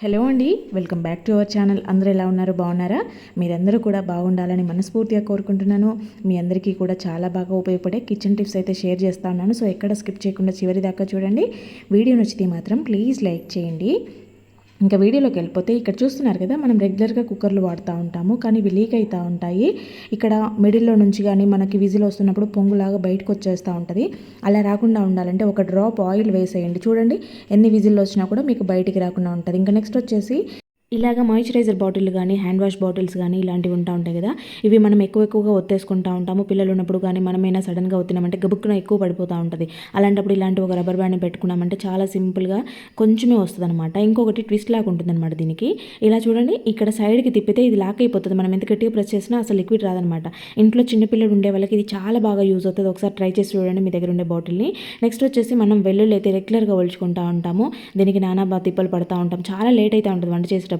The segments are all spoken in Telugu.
హలో అండి welcome back to our channel. అందరూ ఎలా ఉన్నారు? బాగున్నారా? మీరందరూ కూడా బాగుండాలని మనస్ఫూర్తిగా కోరుకుంటున్నాను. మీ అందరికీ కూడా చాలా బాగా ఉపయోగపడే కిచెన్ టిప్స్ అయితే షేర్ చేస్తా ఉన్నాను. సో ఎక్కడ స్కిప్ చేయకుండా చివరి దాకా చూడండి. వీడియో నచ్చితే మాత్రం ప్లీజ్ లైక్ చేయండి. ఇంకా వీడియోలోకి వెళ్ళిపోతే ఇక్కడ చూస్తున్నారు కదా మనం రెగ్యులర్గా కుక్కర్లు వాడుతూ ఉంటాము కానీ ఇవి లీక్ అవుతూ ఉంటాయి. ఇక్కడ మిడిల్లో నుంచి కానీ మనకి విజిల్ వస్తున్నప్పుడు పొంగులాగా బయటకు వచ్చేస్తూ ఉంటుంది. అలా రాకుండా ఉండాలంటే ఒక డ్రాప్ ఆయిల్ వేసేయండి. చూడండి ఎన్ని విజిల్లు వచ్చినా కూడా మీకు బయటికి రాకుండా ఉంటుంది. ఇంకా నెక్స్ట్ వచ్చేసి ఇలాగ మాయిశ్చరైజర్ బాటిల్ కానీ హ్యాండ్ వాష్ బాటిల్స్ కానీ ఇలాంటివి ఉంటా ఉంటాయి కదా. ఇవి మనం ఎక్కువ ఎక్కువగా ఒత్తేసుకుంటా ఉంటాము. పిల్లలు ఉన్నప్పుడు కానీ మనమైనా సడన్గా ఒత్తినామంటే గబుక్కున ఎక్కువ పడిపోతూ ఉంటుంది. అలాంటప్పుడు ఇలాంటి ఒక రబ్బర్ బ్యాండ్ని పెట్టుకున్నామంటే చాలా సింపుల్గా కొంచెమే వస్తుంది అనమాట ఇంకొకటి ట్విస్ట్ లాగా ఉంటుందన్నమాట దీనికి. ఇలా చూడండి ఇక్కడ సైడ్కి తిప్పితే ఇది లాక్ అయిపోతుంది. మనం ఎంత గట్టిగా ప్రెస్ చేసినా అసలు లిక్విడ్ రాదనమాట ఇంట్లో చిన్నపిల్లలు ఉండే వాళ్ళకి ఇది చాలా బాగా యూజ్ అవుతుంది. ఒకసారి ట్రై చేసి చూడండి మీ దగ్గర ఉండే బాటిల్ని నెక్స్ట్ వచ్చేసి మనం వెల్లుల్లి అయితే రెగ్యులర్గా ఒలుచుకుంటా ఉంటాము. దీనికి నానా బా తిప్పలు పడుతూ ఉంటాం. చాలా లేట్ అయితే ఉంటుంది వంట చేసేటప్పుడు.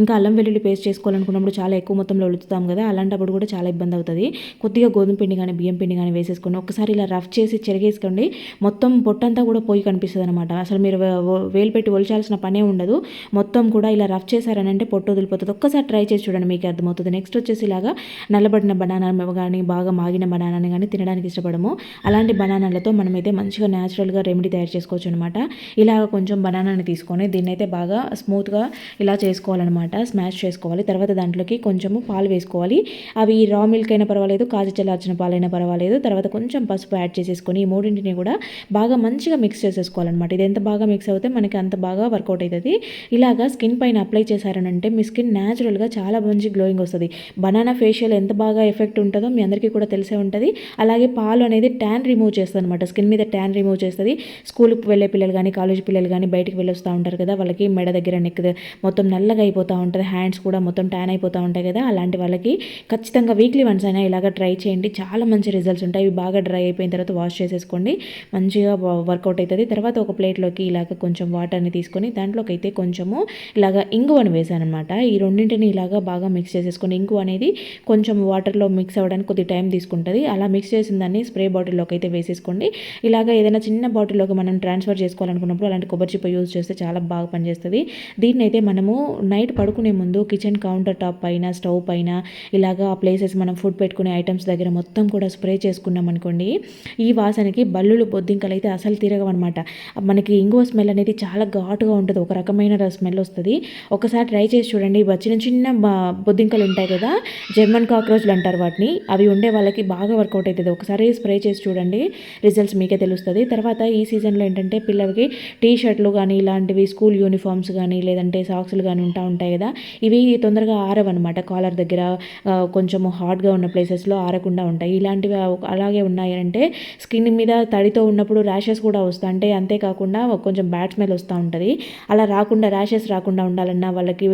ఇంకా అల్లం వెల్లుల్లి పేస్ట్ చేసుకోవాలనుకున్నప్పుడు చాలా ఎక్కువ మొత్తంలో ఉలుతాం కదా అలాంటప్పుడు కూడా చాలా ఇబ్బంది అవుతుంది. కొద్దిగా గోధుమ పిండి కానీ బియ్యం పిండి కానీ వేసేసుకొని ఒకసారి ఇలా రఫ్ చేసి చెరిగేసుకోండి. మొత్తం పొట్టంతా కూడా పోయి కనిపిస్తుంది అనమాట అసలు మీరు వేలు పెట్టి ఒలిచాల్సిన పనే ఉండదు. మొత్తం కూడా ఇలా రఫ్ చేశారని అంటే పొట్టు వదిలిపోతుంది. ఒక్కసారి ట్రై చేసి చూడండి మీకు అర్థమవుతుంది. నెక్స్ట్ వచ్చేసి ఇలాగా నల్లబడిన బనానా కానీ బాగా మాగిన బనానాని కానీ తినడానికి ఇష్టపడము. అలాంటి బనానాలతో మనమైతే మంచిగా న్యాచురల్గా రెమెడీ తయారు చేసుకోవచ్చు అనమాట ఇలాగ కొంచెం బనానాని తీసుకొని దీన్ని అయితే బాగా స్మూత్గా ఇలా చే చేసుకోవాలన్నమాట స్మాష్ చేసుకోవాలి. తర్వాత దాంట్లోకి కొంచెము పాలు వేసుకోవాలి. అవి రా మిల్క్ అయినా పర్వాలేదు కాజు చల్లార్చిన పాలైనా పర్వాలేదు. తర్వాత కొంచెం పసుపు యాడ్ చేసేసుకొని ఈ మూడింటిని కూడా బాగా మంచిగా మిక్స్ చేసేసుకోవాలన్నమాట. ఇది ఎంత బాగా మిక్స్ అవుతే మనకి అంత బాగా వర్కౌట్ అవుతుంది ఇలాగా స్కిన్ పైన అప్లై చేశారనంటే మీ స్కిన్ న్యాచురల్గా చాలా మంచి గ్లోయింగ్ వస్తుంది. బనానా ఫేషియల్ ఎంత బాగా ఎఫెక్ట్ ఉంటుందో మీ అందరికీ కూడా తెలిసే ఉంటుంది. అలాగే పాలు అనేది ట్యాన్ రిమూవ్ చేస్తుంది అనమాట స్కిన్ మీద ట్యాన్ రిమూవ్ చేస్తుంది. స్కూల్కి వెళ్ళే పిల్లలు కానీ కాలేజ్ పిల్లలు కానీ బయటికి వెళ్ళొస్తూ ఉంటారు కదా వాళ్ళకి మెడ దగ్గర నెక్ మొత్తం నల్లగా అయిపోతూ ఉంటుంది హ్యాండ్స్ కూడా మొత్తం ట్యాన్ అయిపోతూ ఉంటాయి కదా అలాంటి వాళ్ళకి ఖచ్చితంగా వీక్లీ వన్స్ అయినా ఇలాగ ట్రై చేయండి. చాలా మంచి రిజల్ట్స్ ఉంటాయి. ఇవి బాగా డ్రై అయిపోయిన తర్వాత వాష్ చేసేసుకోండి. మంచిగా వర్కౌట్ అవుతుంది తర్వాత ఒక ప్లేట్లోకి ఇలాగ కొంచెం వాటర్ని తీసుకొని దాంట్లోకి అయితే కొంచెము ఇలాగ ఇంగువని వేసాను అనమాట ఈ రెండింటిని ఇలాగా బాగా మిక్స్ చేసేసుకొని ఇంగు అనేది కొంచెం వాటర్లో మిక్స్ అవ్వడానికి కొద్ది టైం తీసుకుంటుంది. అలా మిక్స్ చేసిన దాన్ని స్ప్రే బాటిల్లోకి అయితే వేసేసుకోండి. ఇలాగ ఏదైనా చిన్న బాటిల్లోకి మనం ట్రాన్స్ఫర్ చేసుకోవాలనుకున్నప్పుడు అలాంటి కొబ్బరి చిప్ప యూజ్ చేస్తే చాలా బాగా పనిచేస్తుంది. దీన్ని అయితే మనము నైట్ పడుకునే ముందు కిచెన్ కౌంటర్ టాప్ పైన స్టవ్ పైన ఇలాగా ఆ ప్లేసెస్ మనం ఫుడ్ పెట్టుకునే ఐటమ్స్ దగ్గర మొత్తం కూడా స్ప్రే చేసుకున్నాం అనుకోండి ఈ వాసనకి బల్లులు బొద్దింకలు అయితే అసలు తిరగవన్నమాట. మనకి ఇంగువ స్మెల్ అనేది చాలా ఘాటుగా ఉంటుంది ఒక రకమైన స్మెల్ వస్తుంది. ఒకసారి ట్రై చేసి చూడండి చిన్న చిన్న బొద్దింకలు ఉంటాయి కదా జర్మన్ కాక్రోచ్లు అంటారు వాటిని అవి ఉండే వాళ్ళకి బాగా వర్కౌట్ అవుతుంది ఒకసారి స్ప్రే చేసి చూడండి రిజల్ట్స్ మీకే తెలుస్తుంది. తర్వాత ఈ సీజన్లో ఏంటంటే పిల్లలకి టీ షర్ట్లు కానీ ఇలాంటివి స్కూల్ యూనిఫామ్స్ కానీ లేదంటే సాక్స్లు కానీ ఉంటా ఉంటాయి కదా. ఇవి తొందరగా ఆరవన్నమాట. కాలర్ దగ్గర కొంచెము కొంచెం హాట్గా ఉన్న ప్లేసెస్లో ఆరకుండా ఉంటాయి. ఇలాంటివి అలాగే ఉన్నాయి అంటే స్కిన్ మీద తడితో ఉన్నప్పుడు ర్యాషెస్ కూడా వస్తాయి. అంటే అంతేకాకుండా కొంచెం బ్యాడ్ స్మెల్ వస్తూ ఉంటుంది. అలా రాకుండా ర్యాషెస్ రాకుండా ఉండాలన్నా వాళ్ళకి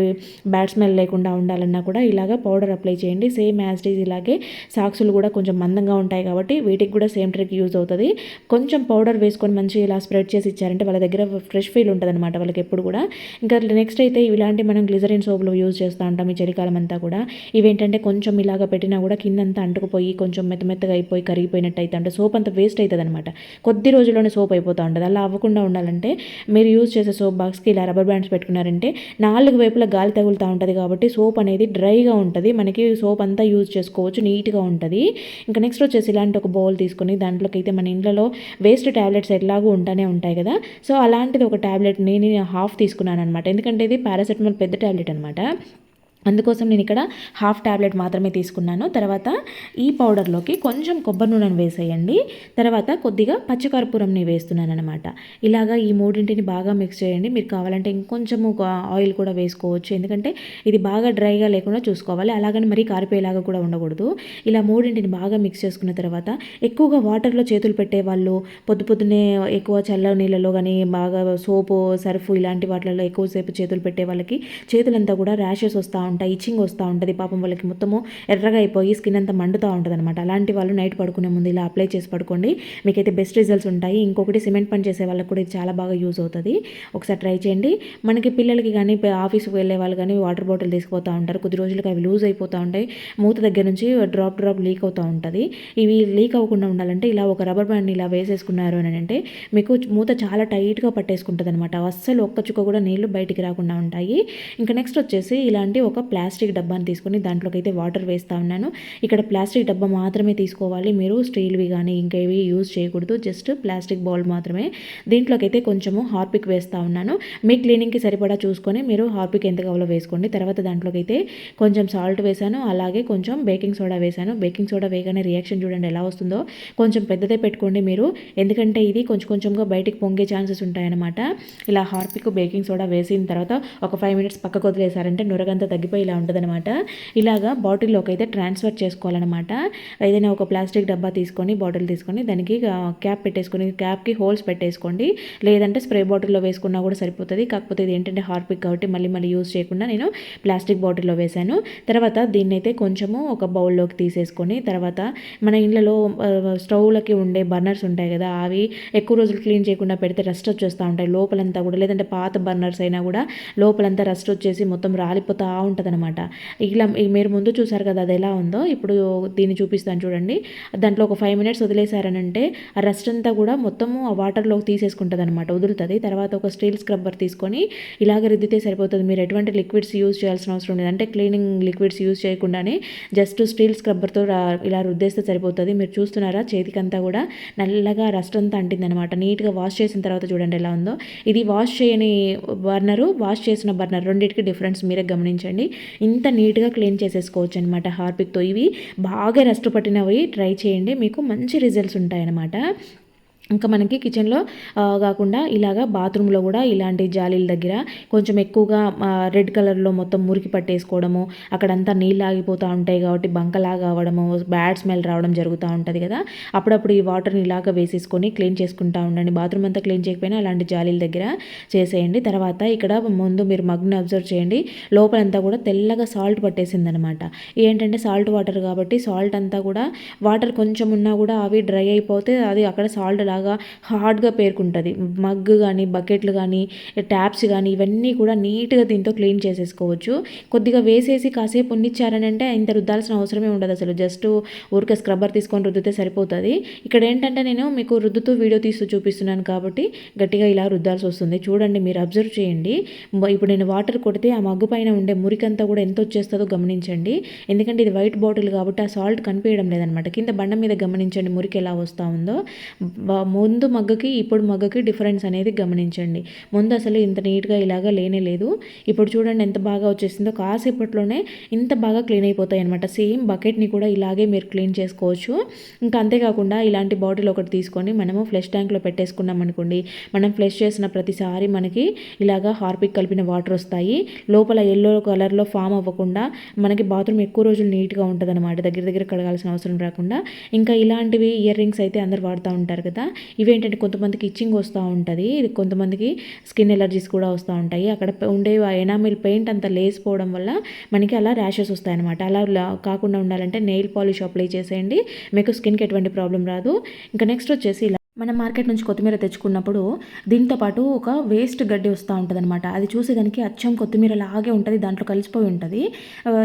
బ్యాడ్ స్మెల్ లేకుండా ఉండాలన్నా కూడా ఇలాగ పౌడర్ అప్లై చేయండి. సేమ్ యాజ్ ఈజ్ ఇలాగే సాక్సులు కూడా కొంచెం మందంగా ఉంటాయి కాబట్టి వీటికి కూడా సేమ్ ట్రిక్ యూజ్ అవుతుంది. కొంచెం పౌడర్ వేసుకొని మంచిగా ఇలా స్ప్రెడ్ చేసి ఇచ్చారంటే వాళ్ళ దగ్గర ఫ్రెష్ ఫీల్ ఉంటుంది అనమాట వాళ్ళకి ఎప్పుడు కూడా. ఇంకా నెక్స్ట్ అయితే ఇలాంటి మనం గ్లిజరిన్ సోపులు యూజ్ చేస్తూ ఉంటాం ఈ చలికాలం అంతా కూడా. ఇవేంటంటే కొంచెం ఇలాగ పెట్టినా కూడా కిందంతా అంటుకుపోయి కొంచెం మెత్త మెత్తగా అయిపోయి కరిగిపోయినట్టు అయితే అంటే సోప్ అంతా వేస్ట్ అవుతుంది అనమాట కొద్ది రోజుల్లోనే సోప్ అయిపోతూ ఉంటుంది. అలా అవ్వకుండా ఉండాలంటే మీరు యూజ్ చేసే సోప్ బాక్స్కి ఇలా రబ్బర్ బ్యాండ్స్ పెట్టుకున్నారంటే నాలుగు వైపులా గాలి తగులుతూ ఉంటుంది కాబట్టి సోప్ అనేది డ్రైగా ఉంటుంది. మనకి సోప్ అంతా యూజ్ చేసుకోవచ్చు నీట్గా ఉంటుంది. ఇంకా నెక్స్ట్ వచ్చేసి ఇలాంటి ఒక బౌల్ తీసుకొని దాంట్లోకి అయితే మన ఇంట్లో వేస్ట్ ట్యాబ్లెట్స్ ఎలాగూ ఉంటానే ఉంటాయి కదా. సో అలాంటిది ఒక ట్యాబ్లెట్ నేను హాఫ్ తీసుకున్నాను అనమాట ఎందుకంటే ఇది పారాసెటమాల్ పెద్ద ట్యాబ్లెట్ అనమాట అందుకోసం నేను ఇక్కడ హాఫ్ ట్యాబ్లెట్ మాత్రమే తీసుకున్నాను. తర్వాత ఈ పౌడర్లోకి కొంచెం కొబ్బరి నూనెను వేసేయండి. తర్వాత కొద్దిగా పచ్చకర్పూరంని వేస్తున్నాను అనమాట ఇలాగా ఈ మూడింటిని బాగా మిక్స్ చేయండి. మీరు కావాలంటే ఇంకొంచెం ఆయిల్ కూడా వేసుకోవచ్చు. ఎందుకంటే ఇది బాగా డ్రైగా లేకుండా చూసుకోవాలి. అలాగని మరీ కారిపోయేలాగా కూడా ఉండకూడదు. ఇలా మూడింటిని బాగా మిక్స్ చేసుకున్న తర్వాత ఎక్కువగా వాటర్లో చేతులు పెట్టే వాళ్ళు పొద్దు పొద్దునే ఎక్కువ చల్ల నీళ్ళలో కానీ బాగా సోపు సర్ఫ్ ఇలాంటి వాటిలలో ఎక్కువసేపు చేతులు పెట్టే వాళ్ళకి చేతులంతా కూడా ర్యాషెస్ వస్తూ ఉంటాయి ఇచ్చింగ్ వస్తూ ఉంటుంది. పాపం వాళ్ళకి మొత్తము ఎర్రగా అయిపోయి స్కిన్ అంతా మండుతూ ఉంటుంది అనమాట అలాంటి వాళ్ళు నైట్ పడుకునే ముందు ఇలా అప్లై చేసి పడుకోండి. మీకైతే బెస్ట్ రిజల్ట్స్ ఉంటాయి. ఇంకొకటి సిమెంట్ పని చేసే వాళ్ళకి కూడా ఇది చాలా బాగా యూజ్ అవుతుంది. ఒకసారి ట్రై చేయండి. మనకి పిల్లలకి కానీ ఆఫీస్కి వెళ్ళే వాళ్ళు కానీ వాటర్ బాటిల్ తీసుకుపోతూ ఉంటారు. కొద్ది రోజులకి అవి లూజ్ అయిపోతూ ఉంటాయి. మూత దగ్గర నుంచి డ్రాప్ డ్రాప్ లీక్ అవుతూ ఉంటుంది. ఇవి లీక్ అవ్వకుండా ఉండాలంటే ఇలా ఒక రబ్బర్ బ్యాండ్ ఇలా వేసేసుకున్నారు అని అంటే మీకు మూత చాలా టైట్గా పట్టేసుకుంటుంది అనమాట అస్సలు ఒక్క చుక్క కూడా నీళ్ళు బయటికి రాకుండా ఉంటాయి. ఇంకా నెక్స్ట్ వచ్చేసి ఇలాంటి ఒక ప్లాస్టిక్ డబ్బాని తీసుకొని దాంట్లోకి అయితే వాటర్ వేస్తూ ఉన్నాను. ఇక్కడ ప్లాస్టిక్ డబ్బా మాత్రమే తీసుకోవాలి. మీరు స్టీల్వి కానీ ఇంకా యూజ్ చేయకూడదు. జస్ట్ ప్లాస్టిక్ బౌల్ మాత్రమే. దీంట్లోకి అయితే కొంచెము హార్పిక్ వేస్తూ ఉన్నాను. మీ క్లీనింగ్కి సరిపడా చూసుకొని మీరు హార్పిక్ ఎంత కావాలో వేసుకోండి. తర్వాత దాంట్లోకి అయితే కొంచెం సాల్ట్ వేసాను అలాగే కొంచెం బేకింగ్ సోడా వేసాను బేకింగ్ సోడా వేయగానే రియాక్షన్ చూడండి ఎలా వస్తుందో. కొంచెం పెద్దదే పెట్టుకోండి మీరు. ఎందుకంటే ఇది కొంచెం కొంచెంగా బయటికి పొంగే ఛాన్సెస్ ఉంటాయన్నమాట. ఇలా హార్పిక్ బేకింగ్ సోడా వేసిన తర్వాత ఒక ఫైవ్ మినిట్స్ పక్కకు వదిలేసారంటే నురగంతా తగ్గిపోయి ఇలా ఉంటుందన్నమాట. ఇలాగా బాటిల్లోకి అయితే ట్రాన్స్ఫర్ చేసుకోవాలన్నమాట. ఏదైనా ఒక ప్లాస్టిక్ డబ్బా తీసుకొని బాటిల్ తీసుకొని దానికి క్యాప్ పెట్టేసుకొని క్యాప్కి హోల్స్ పెట్టేసుకోండి. లేదంటే స్ప్రే బాటిల్లో వేసుకున్నా కూడా సరిపోతుంది. కాకపోతే ఇది ఏంటంటే హార్పిక్ కాబట్టి మళ్ళీ మళ్ళీ యూజ్ చేయకుండా నేను ప్లాస్టిక్ బాటిల్లో వేశాను. తర్వాత దీన్ని అయితే కొంచెము ఒక బౌల్లోకి తీసేసుకొని తర్వాత మన ఇళ్ళలో స్టవ్లకి ఉండే బర్నర్స్ ఉంటాయి కదా అవి ఎక్కువ రోజులు క్లీన్ చేయకుండా పెడితే రస్ట్ వచ్చేస్తూ ఉంటాయి. లోపలంతా కూడా లేదంటే పాత బర్నర్స్ అయినా కూడా లోపలంతా రస్ట్ వచ్చేసి మొత్తం రాలిపోతూ ఉంటుంది అనమాట ఇలా మీరు ముందు చూసారు కదా అది ఎలా ఉందో? ఇప్పుడు దీన్ని చూపిస్తాను చూడండి. దాంట్లో ఒక ఫైవ్ మినిట్స్ వదిలేసారనంటే ఆ రస్ట్ అంతా కూడా మొత్తము ఆ వాటర్లోకి తీసేసుకుంటుంది అనమాట వదులుతుంది. తర్వాత ఒక స్టీల్ స్క్రబ్బర్ తీసుకొని ఇలాగ రుద్దితే సరిపోతుంది. మీరు ఎటువంటి లిక్విడ్స్ యూజ్ చేయాల్సిన అవసరం లేదు. అంటే క్లీనింగ్ లిక్విడ్స్ యూజ్ చేయకుండానే జస్ట్ స్టీల్ స్క్రబ్బర్తో ఇలా రుద్దేస్తే సరిపోతుంది. మీరు చూస్తున్నారా? చేతికంతా కూడా నల్లగా రస్ట్ అంతా అంటిందనమాట నీట్గా వాష్ చేసిన తర్వాత చూడండి ఎలా ఉందో. ఇది వాష్ చేయని బర్నరు వాష్ చేసిన బర్నర్ రెండింటికి డిఫరెన్స్ మీరే గమనించండి. ఇంత నీట్గా క్లీన్ చేసేసుకోవచ్చు అనమాట హార్పిక్తో. ఇవి బాగా రెస్ట్ పట్టినవి ట్రై చేయండి. మీకు మంచి రిజల్ట్స్ ఉంటాయన్నమాట. ఇంకా మనకి కిచెన్లో కాకుండా ఇలాగా బాత్రూంలో కూడా ఇలాంటి జాలీల దగ్గర కొంచెం ఎక్కువగా రెడ్ కలర్లో మొత్తం మురికి పట్టేసుకోవడము అక్కడంతా నీళ్ళు ఆగిపోతూ ఉంటాయి కాబట్టి బంకలాగా అవ్వడము బ్యాడ్ స్మెల్ రావడం జరుగుతూ ఉంటుంది కదా. అప్పుడప్పుడు ఈ వాటర్ని ఇలాగ వేసేసుకొని క్లీన్ చేసుకుంటూ ఉండండి. బాత్రూమ్ అంతా క్లీన్ చేయకపోయినా అలాంటి జాలీల దగ్గర చేసేయండి. తర్వాత ఇక్కడ ముందు మీరు మగ్గుని అబ్జర్వ్ చేయండి. లోపలంతా కూడా తెల్లగా సాల్ట్ పట్టేసింది అనమాట ఏంటంటే సాల్ట్ వాటర్ కాబట్టి సాల్ట్ అంతా కూడా వాటర్ కొంచెం ఉన్నా కూడా అవి డ్రై అయిపోతే అది అక్కడ సాల్ట్ లాగా బాగా హార్డ్గా పేరుకుంటుంది. మగ్గు కానీ బకెట్లు కానీ ట్యాప్స్ కానీ ఇవన్నీ కూడా నీట్గా దీంతో క్లీన్ చేసేసుకోవచ్చు. కొద్దిగా వేసేసి కాసేపు ఉన్నిచ్చారని అంటే ఇంత రుద్దాల్సిన అవసరమే ఉండదు అసలు. జస్ట్ ఊరికే స్క్రబ్బర్ తీసుకొని రుద్దితే సరిపోతుంది. ఇక్కడ ఏంటంటే నేను మీకు రుద్దుతూ వీడియో తీస్తూ చూపిస్తున్నాను కాబట్టి గట్టిగా ఇలా రుద్దాల్సి వస్తుంది. చూడండి మీరు అబ్జర్వ్ చేయండి. ఇప్పుడు నేను వాటర్ కొడితే ఆ మగ్గు పైన ఉండే మురికంతా కూడా ఎంత వచ్చేస్తుందో గమనించండి. ఎందుకంటే ఇది వైట్ బాటిల్ కాబట్టి ఆ సాల్ట్ కనిపించడం లేదనమాట. కింద బండ మీద గమనించండి మురికి ఎలా వస్తూ ఉందో. ముందు మగ్గకి ఇప్పుడు మగ్గకి డిఫరెన్స్ అనేది గమనించండి. ముందు అసలు ఇంత నీట్గా ఇలాగా లేనే లేదు. ఇప్పుడు చూడండి ఎంత బాగా వచ్చేసిందో. కాసేపట్లోనే ఇంత బాగా క్లీన్ అయిపోతాయి అనమాట సేమ్ బకెట్ని కూడా ఇలాగే మీరు క్లీన్ చేసుకోవచ్చు. ఇంకా అంతేకాకుండా ఇలాంటి బాటిల్ ఒకటి తీసుకొని మనము ఫ్లెష్ ట్యాంక్లో పెట్టేసుకున్నాం అనుకోండి. మనం ఫ్లెష్ చేసిన ప్రతిసారి మనకి ఇలాగా హార్పిక్ కలిపిన వాటర్ వస్తాయి. లోపల ఎల్లో కలర్లో ఫామ్ అవ్వకుండా మనకి బాత్రూమ్ ఎక్కువ రోజులు నీట్గా ఉంటుంది అనమాట దగ్గర దగ్గర కడగాల్సిన అవసరం రాకుండా. ఇంకా ఇలాంటివి ఇయర్ రింగ్స్ అయితే అందరు వాడుతూ ఉంటారు కదా. ఇవేంటంటే కొంతమందికి ఇచ్చింగ్ వస్తూ ఉంటుంది ఇది కొంతమందికి స్కిన్ ఎలర్జీస్ కూడా వస్తూ ఉంటాయి. అక్కడ ఉండే ఎనామిల్ పెయింట్ అంతా లేసిపోవడం వల్ల మనకి అలా ర్యాషెస్ వస్తాయన్నమాట. అలా కాకుండా ఉండాలంటే నెయిల్ పాలిష్ అప్లై చేసేయండి. మీకు స్కిన్కి ఎటువంటి ప్రాబ్లం రాదు. ఇంకా నెక్స్ట్ వచ్చేసి ఇలా మనం మార్కెట్ నుంచి కొత్తిమీర తెచ్చుకున్నప్పుడు దీంతో పాటు ఒక వేస్ట్ గడ్డి వస్తూ ఉంటుంది అనమాట అది చూసేదానికి అచ్చం కొత్తిమీర లాగే ఉంటుంది దాంట్లో కలిసిపోయి ఉంటుంది.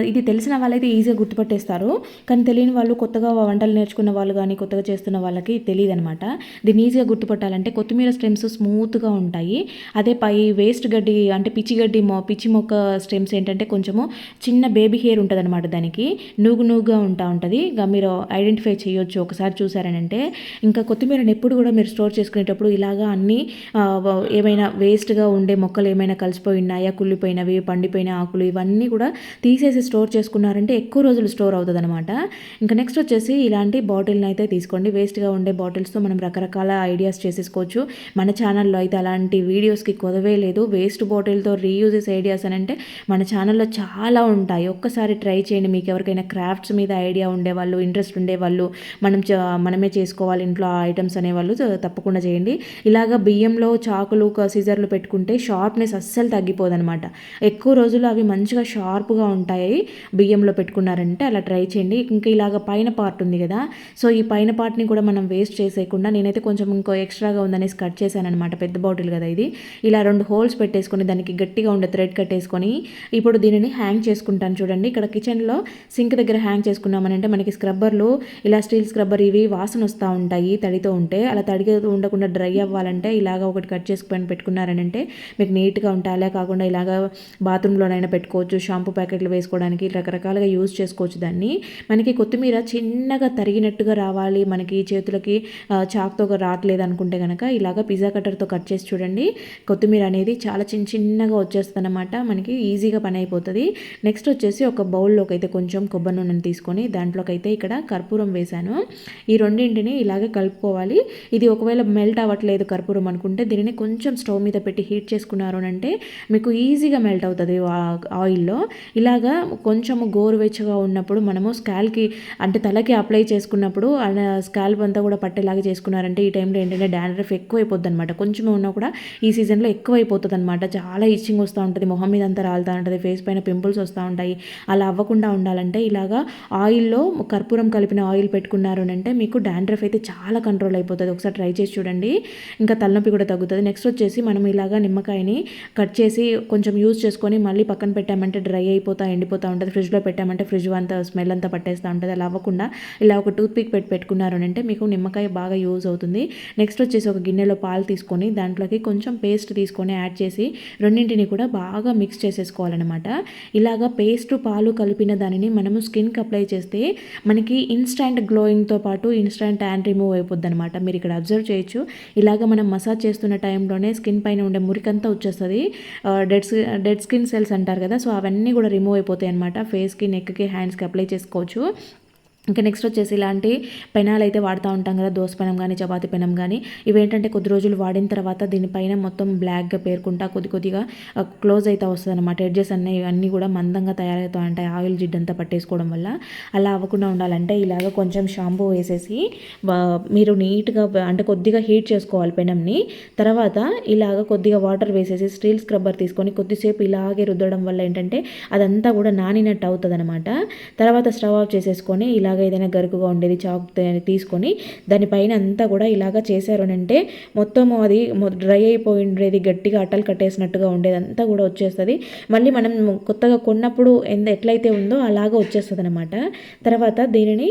ఇది తెలిసిన వాళ్ళైతే ఈజీగా గుర్తుపట్టేస్తారు. కానీ తెలియని వాళ్ళు కొత్తగా వంటలు నేర్చుకున్న వాళ్ళు కానీ కొత్తగా చేస్తున్న వాళ్ళకి తెలియదు అనమాట దీన్ని ఈజీగా గుర్తుపట్టాలంటే కొత్తిమీర స్టెమ్స్ స్మూత్గా ఉంటాయి. అదే పై వేస్ట్ గడ్డి అంటే పిచ్చి గడ్డి మొ పిచ్చి మొక్క స్టెమ్స్ ఏంటంటే కొంచెము చిన్న బేబీ హెయిర్ ఉంటుంది అనమాట దానికి. నూగు నూగుగా ఉంటా ఉంటుంది. ఇంకా మీరు ఐడెంటిఫై చేయొచ్చు. ఒకసారి చూసారనంటే ఇంకా కొత్తిమీరని ఎప్పుడు కూడా మీరు స్టోర్ చేసుకునేటప్పుడు ఇలాగా అన్నీ ఏమైనా వేస్ట్గా ఉండే మొక్కలు ఏమైనా కలిసిపోయి ఉన్నాయా కుళ్ళిపోయినవి పండిపోయిన ఆకులు ఇవన్నీ కూడా తీసేసి స్టోర్ చేసుకున్నారంటే ఎక్కువ రోజులు స్టోర్ అవుతుంది అనమాట ఇంకా నెక్స్ట్ వచ్చేసి ఇలాంటి బాటిల్ని అయితే తీసుకోండి. వేస్ట్గా ఉండే బాటిల్స్తో మనం రకరకాల ఐడియాస్ చేసేసుకోవచ్చు. మన ఛానల్లో అయితే అలాంటి వీడియోస్కి కొదవే లేదు. వేస్ట్ బాటిల్తో రీయూజెస్ ఐడియాస్ అని అంటే మన ఛానల్లో చాలా ఉంటాయి. ఒక్కసారి ట్రై చేయండి. మీకు ఎవరికైనా క్రాఫ్ట్స్ మీద ఐడియా ఉండేవాళ్ళు ఇంట్రెస్ట్ ఉండేవాళ్ళు మనం మనమే చేసుకోవాలి ఇంట్లో ఐటమ్స్ అనేవాళ్ళు మీరు సో తప్పకుండా చేయండి. ఇలాగ బియ్యంలో చాకులు సిజర్లు పెట్టుకుంటే షార్ప్నెస్ అస్సలు తగ్గిపోదనమాట ఎక్కువ రోజులు అవి మంచిగా షార్ప్గా ఉంటాయి. బియ్యంలో పెట్టుకున్నారంటే అలా ట్రై చేయండి. ఇంకా ఇలాగ పైన పార్ట్ ఉంది కదా. సో ఈ పైన పార్ట్ని కూడా మనం వేస్ట్ చేసేయకుండా నేనైతే కొంచెం ఇంకో ఎక్స్ట్రాగా ఉందనేసి కట్ చేశాను అనమాట పెద్ద బాటిల్ కదా ఇది. ఇలా రెండు హోల్స్ పెట్టేసుకొని దానికి గట్టిగా ఉండే థ్రెడ్ కట్టేసుకొని ఇప్పుడు దీనిని హ్యాంగ్ చేసుకుంటాను చూడండి. ఇక్కడ కిచెన్లో సింక్ దగ్గర హ్యాంగ్ చేసుకున్నామనంటే మనకి స్క్రబ్బర్లు ఇలా స్టీల్ స్క్రబ్బర్ ఇవి వాసన వస్తూ ఉంటాయి తడితో ఉంటే. అలా తడిగా ఉండకుండా డ్రై అవ్వాలంటే ఇలాగ ఒకటి కట్ చేసుకుని పెట్టుకున్నారనంటే మీకు నీట్గా ఉంటాలే కాకుండా ఇలాగ బాత్రూంలోనైనా పెట్టుకోవచ్చు షాంపూ ప్యాకెట్లు వేసుకోవడానికి రకరకాలుగా యూజ్ చేసుకోవచ్చు దాన్ని. మనకి కొత్తిమీర చిన్నగా తరిగినట్టుగా రావాలి. మనకి చేతులకి చాక్తో రావట్లేదు అనుకుంటే కనుక ఇలాగ పిజ్జా కట్టర్తో కట్ చేసి చూడండి. కొత్తిమీర అనేది చాలా చిన్న చిన్నగా వచ్చేస్తుంది అనమాట మనకి ఈజీగా పని అయిపోతుంది. నెక్స్ట్ వచ్చేసి ఒక బౌల్లోకి అయితే కొంచెం కొబ్బరి నూనెను తీసుకొని దాంట్లోకి అయితే ఇక్కడ కర్పూరం వేశాను. ఈ రెండింటిని ఇలాగే కలుపుకోవాలి. ఇది ఒకవేళ మెల్ట్ అవ్వట్లేదు కర్పూరం అనుకుంటే దీనిని కొంచెం స్టవ్ మీద పెట్టి హీట్ చేసుకున్నారు అంటే మీకు ఈజీగా మెల్ట్ అవుతుంది ఆయిల్లో ఇలాగా కొంచెం గోరువెచ్చగా ఉన్నప్పుడు మనము స్కాల్కి అంటే తలకి అప్లై చేసుకున్నప్పుడు స్కాల్ప్ అంతా కూడా పట్టేలాగా చేసుకున్నారంటే ఈ టైంలో ఏంటంటే డాండ్రఫ్ ఎక్కువ అయిపోద్ది అనమాట కొంచెం ఉన్నా కూడా ఈ సీజన్లో ఎక్కువ అయిపోతుంది అనమాట చాలా ఇచ్చింగ్ వస్తూ ఉంటుంది మొహం మీద అంతా రాలుతూ ఉంటుంది ఫేస్ పైన పింపుల్స్ వస్తూ ఉంటాయి. అలా అవ్వకుండా ఉండాలంటే ఇలాగా ఆయిల్లో కర్పూరం కలిపిన ఆయిల్ పెట్టుకున్నారు అంటే మీకు డాండ్రఫ్ అయితే చాలా కంట్రోల్ అయిపోతుంది. ఒకసారి ట్రై చేసి చూడండి. ఇంకా తలనొప్పి కూడా తగ్గుతుంది. నెక్స్ట్ వచ్చేసి మనం ఇలాగా నిమ్మకాయని కట్ చేసి కొంచెం యూజ్ చేసుకొని మళ్ళీ పక్కన పెట్టామంటే డ్రై అయిపోతా ఎండిపోతూ ఉంటుంది. ఫ్రిడ్జ్లో పెట్టామంటే ఫ్రిడ్జ్ అంతా స్మెల్ అంతా పట్టేస్తూ ఉంటుంది. అలా అవ్వకుండా ఇలా ఒక టూత్ పిక్ పెట్టి పెట్టుకున్నారు అంటే మీకు నిమ్మకాయ బాగా యూజ్ అవుతుంది. నెక్స్ట్ వచ్చేసి ఒక గిన్నెలో పాలు తీసుకొని దాంట్లోకి కొంచెం పేస్ట్ తీసుకొని యాడ్ చేసి రెండింటిని కూడా బాగా మిక్స్ చేసేసుకోవాలన్నమాట. ఇలాగా పేస్ట్ పాలు కలిపిన దానిని మనము స్కిన్కి అప్లై చేస్తే మనకి ఇన్స్టంట్ గ్లోయింగ్తో పాటు ఇన్స్టాంట్ ట్యాన్ రిమూవ్ అయిపోద్ది అనమాట మీరు ఇక్కడ అబ్జర్వ్ చేయొచ్చు. ఇలాగ మనం మసాజ్ చేస్తున్న టైంలోనే స్కిన్ పైన ఉండే మురికంతా వచ్చేస్తుంది. డెడ్ డెడ్ స్కిన్ సెల్స్ అంటారు కదా సో అవన్నీ కూడా రిమూవ్ అయిపోతాయి అనమాట ఫేస్కి నెక్కి హ్యాండ్స్కి అప్లై చేసుకోవచ్చు. ఇంకా నెక్స్ట్ వచ్చేసి ఇలాంటి పెనాలు అయితే వాడుతూ ఉంటాం కదా దోశ పెనం కానీ చపాతి పెనం కానీ ఇవేంటంటే కొద్ది రోజులు వాడిన తర్వాత దీనిపైన మొత్తం బ్లాక్గా పేరుకుంటా కొద్ది కొద్దిగా క్లోజ్ అయితే వస్తుంది అనమాట ఎడ్జెస్ అన్నీ అన్నీ కూడా మందంగా తయారవుతూ ఉంటాయి ఆయిల్ జిడ్డంతా పట్టేసుకోవడం వల్ల. అలా అవ్వకుండా ఉండాలంటే ఇలాగ కొంచెం షాంపూ వేసేసి మీరు నీట్గా అంటే కొద్దిగా హీట్ చేసుకోవాలి పెనంని. తర్వాత ఇలాగ కొద్దిగా వాటర్ వేసేసి స్టీల్ స్క్రబ్బర్ తీసుకొని కొద్దిసేపు ఇలాగే రుద్దడం వల్ల ఏంటంటే అదంతా కూడా నానినట్టు అవుతుంది అనమాట తర్వాత స్టవ్ ఆఫ్ చేసేసుకొని ఇలా ఇలాగ ఏదైనా గరుకుగా ఉండేది చాక్ తీసుకొని దానిపైన అంతా కూడా ఇలాగ చేశారు అంటే మొత్తం అది డ్రై అయిపోయి ఉండేది గట్టిగా అట్టలు కట్టేసినట్టుగా ఉండేది అంతా కూడా వచ్చేస్తుంది. మళ్ళీ మనం కొత్తగా కొన్నప్పుడు ఎంత ఎట్లయితే ఉందో అలాగ వచ్చేస్తుంది అనమాట తర్వాత దీనిని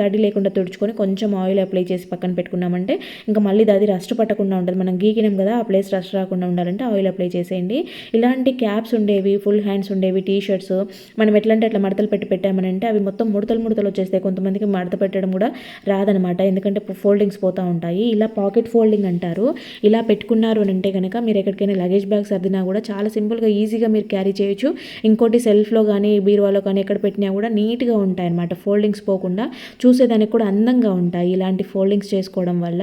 తడి లేకుండా తుడుచుకొని కొంచెం ఆయిల్ అప్లై చేసి పక్కన పెట్టుకున్నామంటే ఇంకా మళ్ళీ అది రస్ట్ పట్టకుండా ఉంటుంది. మనం గీకినాం కదా ఆ ప్లేస్ రస్ట్ రాకుండా ఉండాలంటే ఆయిల్ అప్లై చేసేయండి. ఇలాంటి క్యాప్స్ ఉండేవి ఫుల్ హ్యాండ్స్ ఉండేవి టీ షర్ట్స్ మనం ఎట్లంటే అట్లా మడతలు పెట్టి పెట్టామనంటే అవి మొత్తం ముడతలు ముడతలు వచ్చేస్తాయి. చేస్తే కొంతమందికి మడత పెట్టడం కూడా రాదనమాట ఎందుకంటే ఫోల్డింగ్స్ పోతూ ఉంటాయి. ఇలా పాకెట్ ఫోల్డింగ్ అంటారు. ఇలా పెట్టుకున్నారు అని అంటే కనుక మీరు ఎక్కడికైనా లగేజ్ బ్యాగ్ సర్దినా కూడా చాలా సింపుల్గా ఈజీగా మీరు క్యారీ చేయొచ్చు. ఇంకోటి సెల్ఫ్లో కానీ బీరువాలో కానీ ఎక్కడ పెట్టినా కూడా నీట్గా ఉంటాయి అనమాట ఫోల్డింగ్స్ పోకుండా చూసేదానికి కూడా అందంగా ఉంటాయి ఇలాంటి ఫోల్డింగ్స్ చేసుకోవడం వల్ల.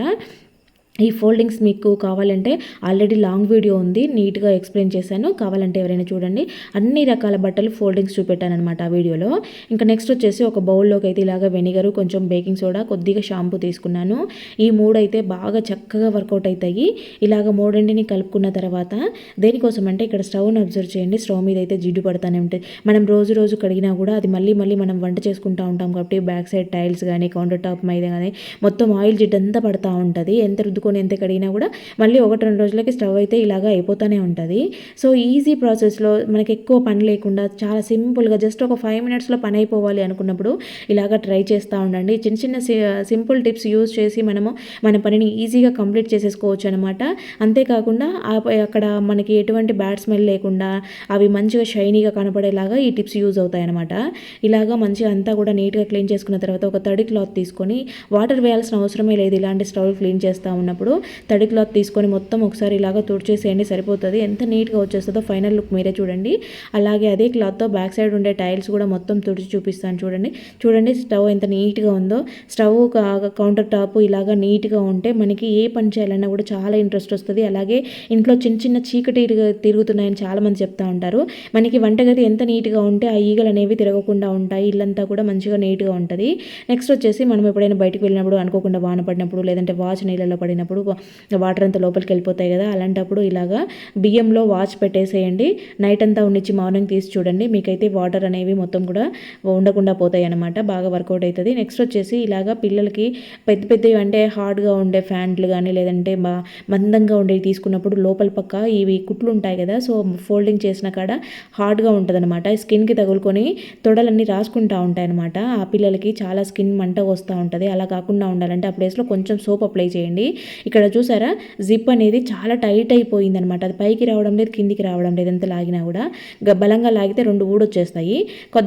ఈ ఫోల్డింగ్స్ మీకు కావాలంటే ఆల్రెడీ లాంగ్ వీడియో ఉంది నీట్గా ఎక్స్ప్లెయిన్ చేశాను. కావాలంటే ఎవరైనా చూడండి. అన్ని రకాల బట్టలు ఫోల్డింగ్స్ చూపెట్టాను అనమాట ఆ వీడియోలో. ఇంకా నెక్స్ట్ వచ్చేసి ఒక బౌల్లోకి అయితే ఇలాగ వెనిగరు కొంచెం బేకింగ్ సోడా కొద్దిగా షాంపూ తీసుకున్నాను. ఈ మూడు అయితే బాగా చక్కగా వర్కౌట్ అవుతాయి ఇలాగ మూడింటిని కలుపుకున్న తర్వాత దేనికోసం అంటే ఇక్కడ స్టవ్ని అబ్జర్వ్ చేయండి. స్టవ్ మీద అయితే జిడ్డు పడతానే ఉంటుంది మనం రోజు రోజు కడిగినా కూడా అది మళ్ళీ మళ్ళీ మనం వంట చేసుకుంటూ ఉంటాం కాబట్టి బ్యాక్ సైడ్ టైల్స్ కానీ కౌంటర్ టాప్ మీద కానీ మొత్తం ఆయిల్ జిడ్డు అంతా పడుతూ ఉంటుంది. ఎంత రుద్దు రుద్దుకొని ఎంత కడిగినా కూడా మళ్ళీ ఒకటి రెండు రోజులకి స్టవ్ అయితే ఇలాగా అయిపోతూనే ఉంటుంది. సో ఈజీ ప్రాసెస్లో మనకి ఎక్కువ పని లేకుండా చాలా సింపుల్గా జస్ట్ ఒక ఫైవ్ మినిట్స్లో పని అయిపోవాలి అనుకున్నప్పుడు ఇలాగ ట్రై చేస్తూ ఉండండి. చిన్న చిన్న సింపుల్ టిప్స్ యూజ్ చేసి మనము మన పనిని ఈజీగా కంప్లీట్ చేసేసుకోవచ్చు అనమాట అంతేకాకుండా అక్కడ మనకి ఎటువంటి బ్యాడ్ స్మెల్ లేకుండా అవి మంచిగా షైనీగా కనపడేలాగా ఈ టిప్స్ యూజ్ అవుతాయి అనమాట ఇలాగా మంచిగా అంతా కూడా నీట్గా క్లీన్ చేసుకున్న తర్వాత ఒక తడి క్లాత్ తీసుకొని వాటర్ వేయాల్సిన అవసరమే లేదు. ఇలాంటి స్టవ్ క్లీన్ చేస్తూ ఉన్నప్పుడు. అనుకున్నప్పుడు తడి క్లాత్ తీసుకొని మొత్తం ఒకసారి ఇలాగ తుడిచేసేయండి సరిపోతుంది. ఎంత నీట్గా వచ్చేస్తుందో ఫైనల్ లుక్ మీరే చూడండి. అలాగే అదే క్లాత్తో బ్యాక్ సైడ్ ఉండే టైల్స్ కూడా మొత్తం తుడిచి చూపిస్తాను చూడండి. చూడండి స్టవ్ ఎంత నీట్గా ఉందో. స్టవ్ కౌంటర్ టాప్ ఇలాగా నీట్గా ఉంటే మనకి ఏ పని చేయాలన్నా కూడా చాలా ఇంట్రెస్ట్ వస్తుంది. అలాగే ఇంట్లో చిన్న చిన్న చీకటి తిరుగుతున్నాయని చాలామంది చెప్తా ఉంటారు. మనకి వంటగది ఎంత నీట్గా ఉంటే ఆ ఈగలు అనేవి తిరగకుండా ఉంటాయి. ఇల్లంతా కూడా మంచిగా నీట్గా ఉంటుంది. నెక్స్ట్ వచ్చేసి మనం ఎప్పుడైనా బయటకు వెళ్ళినప్పుడు అనుకోకుండా వాన పడినప్పుడు లేదంటే వాచ్ నీళ్ళలో పడినప్పుడు వాటర్ అంతా లోపలికి వెళ్ళిపోతాయి కదా అలాంటప్పుడు ఇలాగా బియ్యంలో వాచ్ పెట్టేసేయండి. నైట్ అంతా ఉండిచ్చి మార్నింగ్ తీసి చూడండి. మీకైతే వాటర్ అనేవి మొత్తం కూడా ఉండకుండా పోతాయి అనమాట బాగా వర్కౌట్ అవుతుంది నెక్స్ట్ వచ్చేసి ఇలాగా పిల్లలకి పెద్ద పెద్దవి అంటే హార్డ్గా ఉండే ఫ్యాంట్లు కానీ లేదంటే బా మందంగా ఉండేవి తీసుకున్నప్పుడు లోపల పక్క ఇవి కుట్లు ఉంటాయి కదా సో ఫోల్డింగ్ చేసిన కాడ హార్డ్గా ఉంటుందన్నమాట. స్కిన్కి తగులుకొని తొడలన్నీ రాసుకుంటూ ఉంటాయి అనమాట ఆ పిల్లలకి చాలా స్కిన్ మంట వస్తూ ఉంటుంది. అలా కాకుండా ఉండాలంటే ఆ ప్లేస్లో కొంచెం సోప్ అప్లై చేయండి. ఇక్కడ చూసారా? జిప్ అనేది చాలా టైట్ అయిపోయింది అనమాట అది పైకి రావడం లేదు కిందికి రావడం లేదు. ఎంత లాగినా కూడా బలంగా లాగితే రెండు ఊడొచ్చేస్తాయి.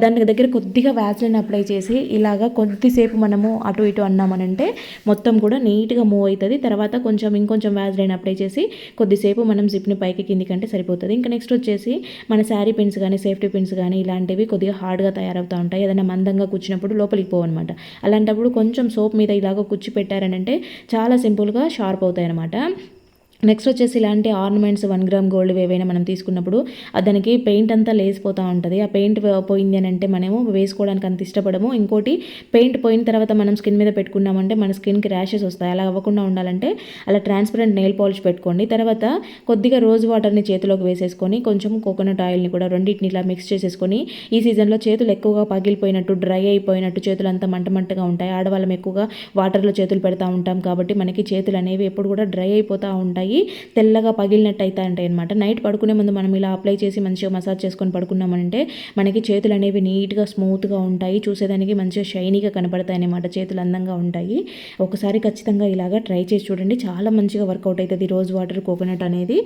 దానికి దగ్గర కొద్దిగా వ్యాజ్లైన్ అప్లై చేసి ఇలాగా కొద్దిసేపు మనము అటు ఇటు అన్నామనంటే మొత్తం కూడా నీట్గా మూవ్ అవుతుంది తర్వాత కొంచెం ఇంకొంచెం వ్యాజ్లైన్ అప్లై చేసి కొద్దిసేపు మనం జిప్ని పైకి కిందికి అంటే సరిపోతుంది. ఇంకా నెక్స్ట్ వచ్చేసి మన శారీ పిన్స్ కానీ సేఫ్టీ పిన్స్ కానీ ఇలాంటివి కొద్దిగా హార్డ్గా తయారవుతూ ఉంటాయి. ఏదైనా మందంగా కూర్చున్నప్పుడు లోపలికి పోవన్నమాట అలాంటప్పుడు కొంచెం సోప్ మీద ఇలాగ కూర్చి పెట్టారనంటే చాలా సింపుల్గా షార్ప్ అవుతాయి అనమాట నెక్స్ట్ వచ్చేసి ఇలాంటి ఆర్నమెంట్స్ వన్ గ్రామ్ గోల్డ్ ఏవైనా మనం తీసుకున్నప్పుడు దానికి పెయింట్ అంతా లేసిపోతూ ఉంటుంది. ఆ పెయింట్ పోయింది అని అంటే మనము వేసుకోవడానికి అంత ఇష్టపడము. ఇంకోటి పెయింట్ పోయిన తర్వాత మనం స్కిన్ మీద పెట్టుకున్నామంటే మన స్కిన్కి ర్యాషెస్ వస్తాయి. అలా అవ్వకుండా ఉండాలంటే అలా ట్రాన్స్పరెంట్ నెయిల్ పాలిష్ పెట్టుకోండి. తర్వాత కొద్దిగా రోజ్ వాటర్ని చేతిలోకి వేసేసుకొని కొంచెం కోకోనట్ ఆయిల్ని కూడా రెండింటిని ఇలా మిక్స్ చేసేసుకొని ఈ సీజన్లో చేతులు ఎక్కువగా పగిలిపోయినట్టు డ్రై అయిపోయినట్టు చేతులు అంతా మంట మంటగా ఉంటాయి. ఆడవాళ్ళం ఎక్కువగా వాటర్లో చేతులు పెడతా ఉంటాం కాబట్టి మనకి చేతులు అనేవి ఎప్పుడు కూడా డ్రై అయిపోతూ ఉంటాయి. ఉంటాయి. తెల్లగా పగిలినట్టు అయితే ఉంటాయి అనమాట నైట్ పడుకునే ముందు మనం ఇలా అప్లై చేసి మంచిగా మసాజ్ చేసుకొని పడుకున్నామంటే మనకి చేతులు అనేవి నీట్గా స్మూత్గా ఉంటాయి. చూసేదానికి మంచిగా షైనీగా కనపడతాయి అనమాట చేతులు అందంగా ఉంటాయి. ఒకసారి ఖచ్చితంగా ఇలాగా ట్రై చేసి చూడండి. చాలా మంచిగా వర్కౌట్ అవుతుంది రోజ్ వాటర్ కోకోనట్ అనేది.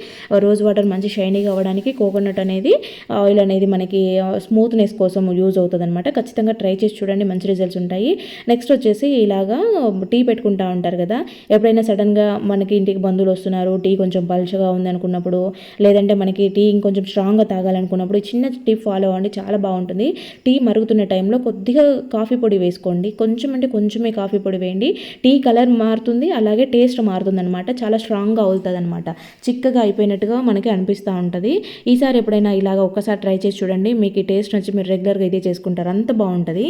రోజ్ వాటర్ మంచి షైనీగా అవ్వడానికి కోకోనట్ అనేది ఆయిల్ అనేది మనకి స్మూత్నెస్ కోసం యూజ్ అవుతుంది అనమాట ఖచ్చితంగా ట్రై చేసి చూడండి. మంచి రిజల్ట్స్ ఉంటాయి. నెక్స్ట్ వచ్చేసి ఇలాగా టీ పెట్టుకుంటా ఉంటారు కదా. ఎప్పుడైనా సడన్గా మనకి ఇంటికి బంధువులు వస్తున్నారు. తాగుతున్నారు టీ కొంచెం పలుచగా ఉంది అనుకున్నప్పుడు లేదంటే మనకి టీ ఇంకొంచెం స్ట్రాంగ్గా తాగాలనుకున్నప్పుడు చిన్న టిప్ ఫాలో అవ్వండి చాలా బాగుంటుంది. టీ మరుగుతున్న టైంలో కొద్దిగా కాఫీ పొడి వేసుకోండి. కొంచెం అంటే కొంచెమే కాఫీ పొడి వేయండి. టీ కలర్ మారుతుంది అలాగే టేస్ట్ మారుతుంది అనమాట చాలా స్ట్రాంగ్గా అవుతుంది అనమాట చిక్కగా అయిపోయినట్టుగా మనకి అనిపిస్తూ ఉంటుంది. ఈసారి ఎప్పుడైనా ఇలాగ ఒక్కసారి ట్రై చేసి చూడండి. మీకు ఈ టేస్ట్ నచ్చి మీరు రెగ్యులర్గా ఇదే చేసుకుంటారు. అంత బాగుంటుంది.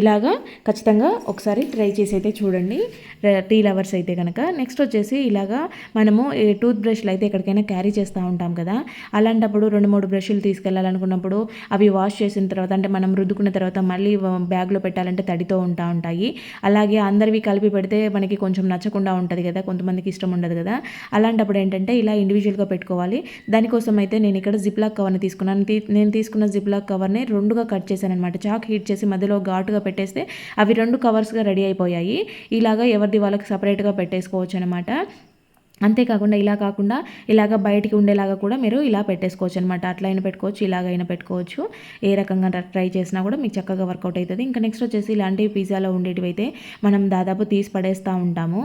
ఇలాగా ఖచ్చితంగా ఒకసారి ట్రై చేసి అయితే చూడండి. టీ లవర్స్ అయితే కనుక నెక్స్ట్ వచ్చేసి ఇలాగా మనము టూత్ బ్రష్లు అయితే ఎక్కడికైనా క్యారీ చేస్తూ ఉంటాం కదా అలాంటప్పుడు రెండు మూడు బ్రష్లు తీసుకెళ్ళాలనుకున్నప్పుడు అవి వాష్ చేసిన తర్వాత అంటే మనం రుద్దుకున్న తర్వాత మళ్ళీ బ్యాగ్లో పెట్టాలంటే తడితో ఉంటా ఉంటాయి. అలాగే అందరివి కలిపి పెడితే మనకి కొంచెం నచ్చకుండా ఉంటుంది కదా కొంతమందికి ఇష్టం ఉండదు కదా. అలాంటప్పుడు ఏంటంటే ఇలా ఇండివిజువల్గా పెట్టుకోవాలి. దానికోసం అయితే నేను ఇక్కడ జిప్లాక్ కవర్ని తీసుకున్నాను. నేను తీసుకున్న జిప్లాక్ కవర్ని రెండుగా కట్ చేశాను అనమాట చాక్ హీట్ చేసి మధ్యలో ఘాటుగా పెట్టేస్తే అవి రెండు కవర్స్గా రెడీ అయిపోయాయి. ఇలాగా ఎవరిది వాళ్ళకి సపరేట్గా పెట్టేసుకోవచ్చు అనమాట అంతేకాకుండా ఇలా కాకుండా ఇలాగ బయటికి ఉండేలాగా కూడా మీరు ఇలా పెట్టేసుకోవచ్చు అనమాట అట్లా అయినా పెట్టుకోవచ్చు ఇలాగైనా పెట్టుకోవచ్చు. ఏ రకంగా ట్రై చేసినా కూడా మీకు చక్కగా వర్కౌట్ అవుతుంది ఇంకా నెక్స్ట్ వచ్చేసి ఇలాంటివి పిజ్జాలో ఉండేటివి అయితే మనం దాదాపు తీసి పడేస్తూ ఉంటాము.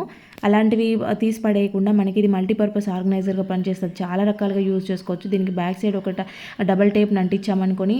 అలాంటివి తీసి పడేయకుండా మనకి ఇది మల్టీపర్పస్ ఆర్గనైజర్గా పనిచేస్తుంది. చాలా రకాలుగా యూజ్ చేసుకోవచ్చు. దీనికి బ్యాక్ సైడ్ ఒక డబల్ టేప్ అంటించామనుకొని